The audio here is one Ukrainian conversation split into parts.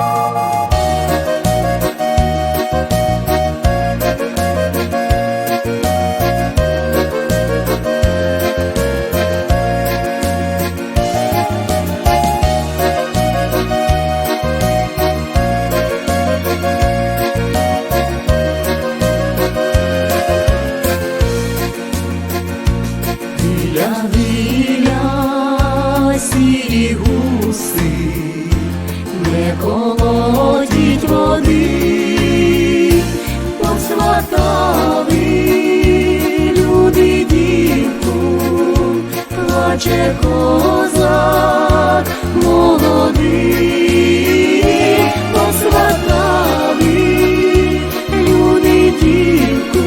Música плаче козак молодий, посватали люди дівку,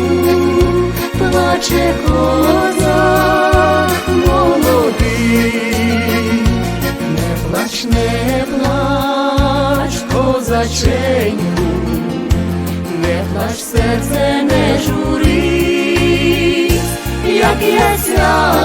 плаче козак молодий, не плач, не плач, козаченьку, не плач, серце не журись, як я сяду